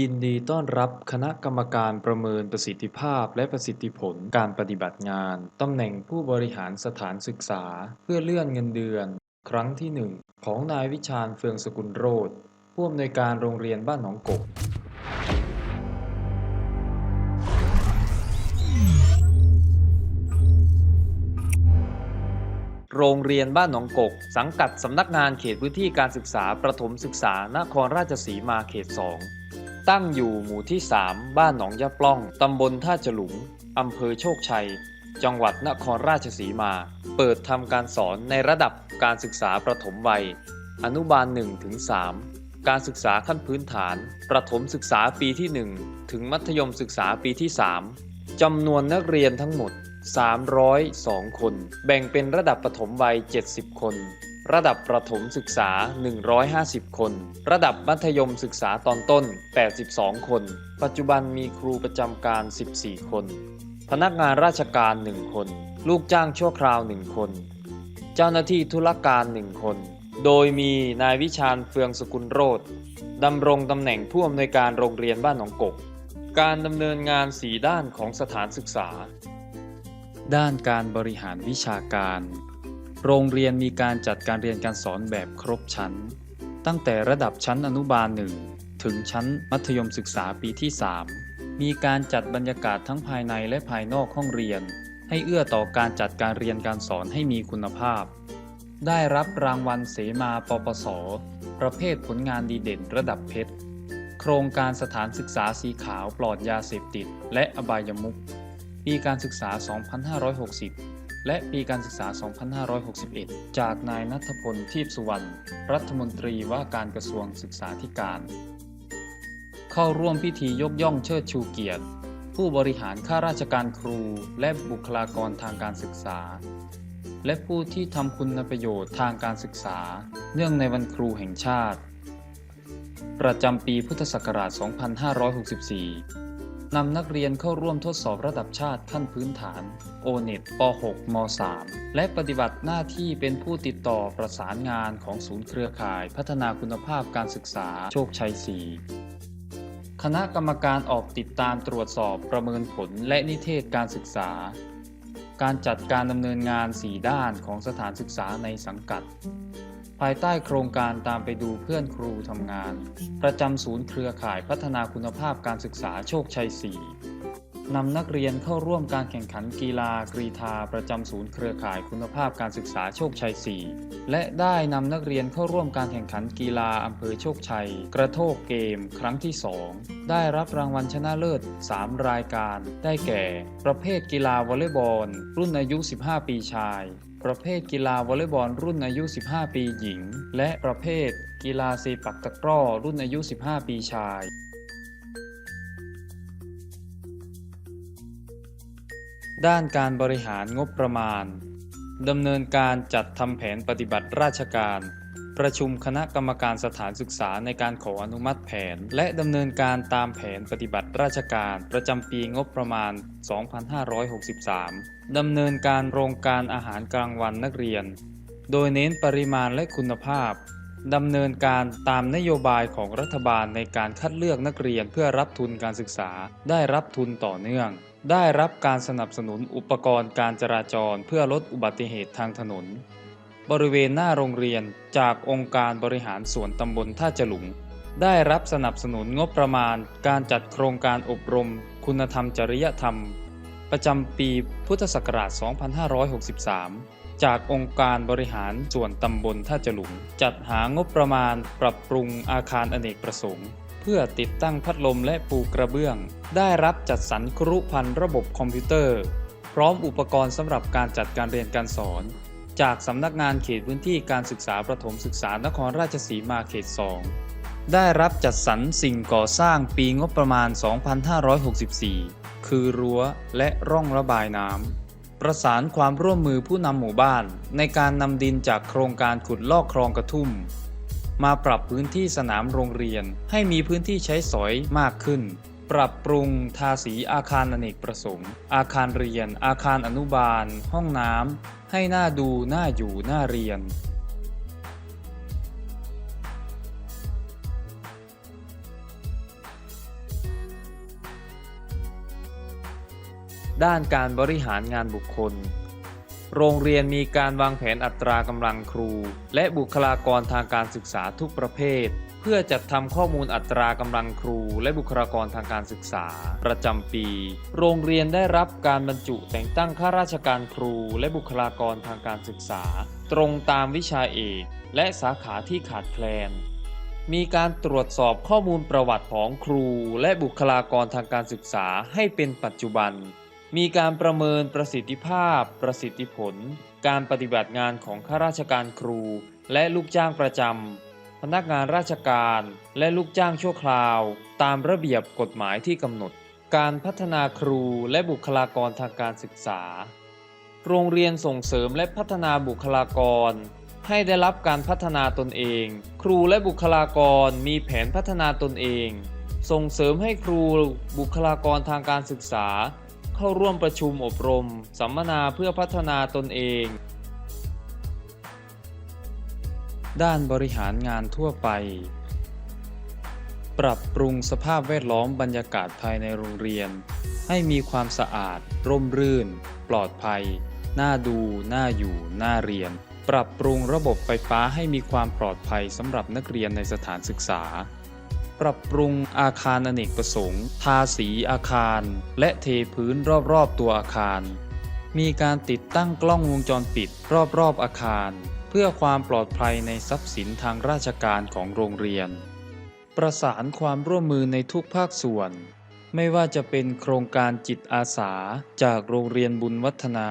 ยินดีต้อนรับคณะกรรมการประเมินประสิทธิภาพและประสิทธิผลการปฏิบัติงาน ตำแหน่งผู้บริหารสถานศึกษา เพื่อเลื่อนเงินเดือน ครั้งที่หนึ่งของนายวิชาญเฟืองสกุลโรธผู้อำนวยการโรงเรียนบ้านหนองกบโรงเรียนบ้านหนองกก สังกัดสำนักงานเขตพื้นที่การศึกษาประถมศึกษานครราชสีมาเขต 2 ตั้งอยู่หมู่ที่ 3 บ้านหนองยะปล้อง ตำบลท่าฉลุงอำเภอโชคชัย จังหวัดนครราชสีมา เปิดทำการสอนในระดับการศึกษาประถมวัย อนุบาล1ถึง3การศึกษาขั้นพื้นฐาน ประถมศึกษาปีที่ 1 ถึงมัธยมศึกษาปีที่ 3 จำนวนนักเรียนทั้งหมด 302 คน แบ่งเป็นระดับประถมวัย 70 คน ระดับประถมศึกษา 150 คน ระดับมัธยมศึกษาตอนต้น 82 คน ปัจจุบันมีครูประจำการ 14 คน พนักงานราชการ 1 คน ลูกจ้างชั่วคราว 1 คน เจ้าหน้าที่ธุรการ 1 คน โดยมีนายวิชาญเฟืองสกุลโรธดำรงตำแหน่งผู้อำนวยการโรงเรียนบ้านหนองกก การดำเนินงาน4ด้านของสถานศึกษา ด้านการบริหารวิชาการ โรงเรียนมีการจัดการเรียนการสอนแบบครบชั้น ตั้งแต่ระดับชั้นอนุบาล1ถึงชั้นมัธยมศึกษาปีที่ 3 มีการจัดบรรยากาศทั้งภายในและภายนอกห้องเรียน ให้เอื้อต่อการจัดการเรียนการสอนให้มีคุณภาพ ได้รับรางวัลเสมาปปส ประเภทผลงานดีเด่นระดับเพชร โครงการสถานศึกษาสีขาวปลอดยาเสพติด และอบายมุขปีการศึกษา 2560 และปีการศึกษา 2561 จากนายนัทพลทีพสุวรรณ รัฐมนตรีว่าการกระทรวงศึกษาธิการ เข้าร่วมพิธียกย่องเชิดชูเกียรติ ผู้บริหารข้าราชการครู และบุคลากรทางการศึกษา และผู้ที่ทำคุณประโยชน์ทางการศึกษา เนื่องในวันครูแห่งชาติ ประจำปีพุทธศักราช 2564 นำนักเรียนเข้าร่วมทดสอบระดับชาติขั้นพื้นฐาน o n e t ป .6 ม .3 และปฏิบัติหน้าที่เป็นผู้ติดต่อประสานงานของศูนย์เครือข่าย พัฒนาคุณภาพการศึกษาโชคชัย 4 คณะกรรมการออกติดตามตรวจสอบประเมินผลและนิเทศการศึกษา การจัดการดำเนินงาน 4 ด้านของสถานศึกษาในสังกัด ภายใต้โครงการตามไปดูเพื่อนครูทำงาน ประจำศูนย์เครือข่ายพัฒนาคุณภาพการศึกษาโชคชัย 4 นำนักเรียนเข้าร่วมการแข่งขันกีฬากรีธาประจำศูนย์เครือข่ายคุณภาพการศึกษาโชคชัย 4 และได้นำนักเรียนเข้าร่วมการแข่งขันกีฬาอำเภอโชคชัย กระโทกเกม ครั้งที่ 2 ได้รับรางวัลชนะเลิศ 3 รายการ ได้แก่ ประเภทกีฬาวอลเลย์บอล รุ่นอายุ 15 ปีชาย ประเภทกีฬาวอลเลย์บอลรุ่นอายุ 15 ปีหญิง และประเภทกีฬาเซปักตะกร้อรุ่นอายุ 15 ปีชาย ด้านการบริหารงบประมาณดำเนินการจัดทำแผนปฏิบัติราชการ ประชุมคณะกรรมการสถานศึกษาในการขออนุมัติแผน และดำเนินการตามแผนปฏิบัติราชการ ประจำปีงบประมาณ 2563 ดำเนินการโรงการอาหารกลางวันนักเรียน โดยเน้นปริมาณและคุณภาพดำเนินการตามนโยบายของรัฐบาลในการคัดเลือกนักเรียนเพื่อรับทุนการศึกษาได้รับทุนต่อเนื่อง ได้รับการสนับสนุนอุปกรณ์การจราจรเพื่อลดอุบัติเหตุทางถนน บริเวณหน้าโรงเรียนจากองค์การบริหารส่วนตำบลท่าจลุง ได้รับสนับสนุนงบประมาณการจัดโครงการอบรม คุณธรรมจริยธรรม ประจำปีพุทธศักราช 2563 จากองค์การบริหารส่วนตำบลท่าจลุง จัดหางบประมาณปรับปรุงอาคารอเนกประสงค์ เพื่อติดตั้งพัดลมและปูกระเบื้อง ได้รับจัดสรรครุพันธ์ระบบคอมพิวเตอร์ พร้อมอุปกรณ์สำหรับการจัดการเรียนการสอน จากสำนักงานเขตพื้นที่การศึกษาประถมศึกษานครราชสีมาเขต 2 ได้รับจัดสรรสิ่งก่อสร้างปีงบประมาณ 2564 คือรั้วและร่องระบายน้ำประสานความร่วมมือผู้นำหมู่บ้าน ในการนำดินจากโครงการขุดลอกคลองกระทุ่ม มาปรับพื้นที่สนามโรงเรียน ให้มีพื้นที่ใช้สอยมากขึ้น ปรับปรุงทาสีอาคารอเนกประสงค์ อาคารเรียน อาคารอนุบาล ห้องน้ำให้น่าดูน่าอยู่น่าเรียนด้านการบริหารงานบุคคล โรงเรียนมีการวางแผนอัตรากำลังครู และบุคลากรทางการศึกษาทุกประเภท เพื่อจัดทำข้อมูลอัตรากำลังครู และบุคลากรทางการศึกษา ประจำปี โรงเรียนได้รับการบรรจุแต่งตั้งข้าราชการครู และบุคลากรทางการศึกษา ตรงตามวิชาเอก และสาขาที่ขาดแคลนมีการตรวจสอบข้อมูลประวัติของครู และบุคลากรทางการศึกษาให้เป็นปัจจุบัน มีการประเมินประสิทธิภาพ ประสิทธิผล การปฏิบัติงานของข้าราชการครู และลูกจ้างประจำ พนักงานราชการ และลูกจ้างชั่วคราว ตามระเบียบกฎหมายที่กำหนด การพัฒนาครูและบุคลากรทางการศึกษา โรงเรียนส่งเสริมและพัฒนาบุคลากร ให้ได้รับการพัฒนาตนเอง ครูและบุคลากรมีแผนพัฒนาตนเอง ส่งเสริมให้ครูบุคลากรทางการศึกษา เข้าร่วมประชุมอบรม สัมมนาเพื่อพัฒนาตนเอง ด้านบริหารงานทั่วไป ปรับปรุงสภาพแวดล้อมบรรยากาศภายในโรงเรียน ให้มีความสะอาด ร่มรื่น ปลอดภัย น่าดู น่าอยู่ น่าเรียน ปรับปรุงระบบไฟฟ้าให้มีความปลอดภัยสำหรับนักเรียนในสถานศึกษา ปรับปรุงอาคารอเนกประสงค์ ทาสีอาคาร และเทพื้นรอบๆตัวอาคาร มีการติดตั้งกล้องวงจรปิดรอบๆอาคาร เพื่อความปลอดภัยในทรัพย์สินทางราชการของโรงเรียน ประสานความร่วมมือในทุกภาคส่วน ไม่ว่าจะเป็นโครงการจิตอาสาจากโรงเรียนบุญวัฒนา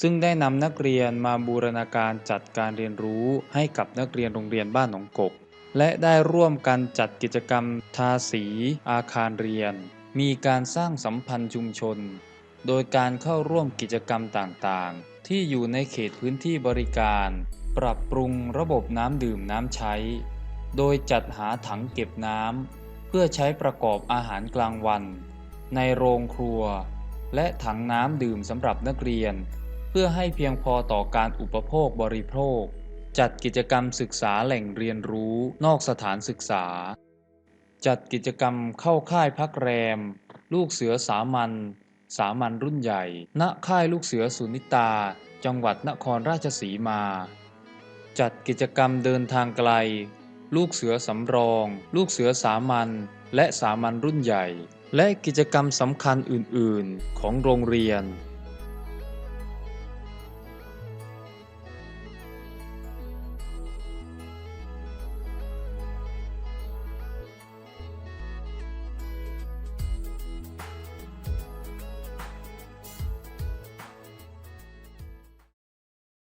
ซึ่งได้นำนักเรียนมาบูรณาการจัดการเรียนรู้ให้กับนักเรียนโรงเรียนบ้านหนองกก และได้ร่วมกันจัดกิจกรรมทาสีอาคารเรียน มีการสร้างสัมพันธ์ชุมชน โดยการเข้าร่วมกิจกรรมต่างๆ ที่อยู่ในเขตพื้นที่บริการ ปรับปรุงระบบน้ำดื่มน้ำใช้ โดยจัดหาถังเก็บน้ำเพื่อใช้ประกอบอาหารกลางวัน ในโรงครัว และถังน้ำดื่มสำหรับนักเรียน เพื่อให้เพียงพอต่อการอุปโภคบริโภค จัดกิจกรรมศึกษาแหล่งเรียนรู้นอกสถานศึกษา จัดกิจกรรมเข้าค่ายพักแรม ลูกเสือสามัญสามัญรุ่นใหญ่ ณ ค่ายลูกเสือสุนิตา จังหวัดนครราชสีมา จัดกิจกรรมเดินทางไกล ลูกเสือสำรอง ลูกเสือสามัญ และสามัญรุ่นใหญ่ และกิจกรรมสำคัญอื่น ๆ ของโรงเรียน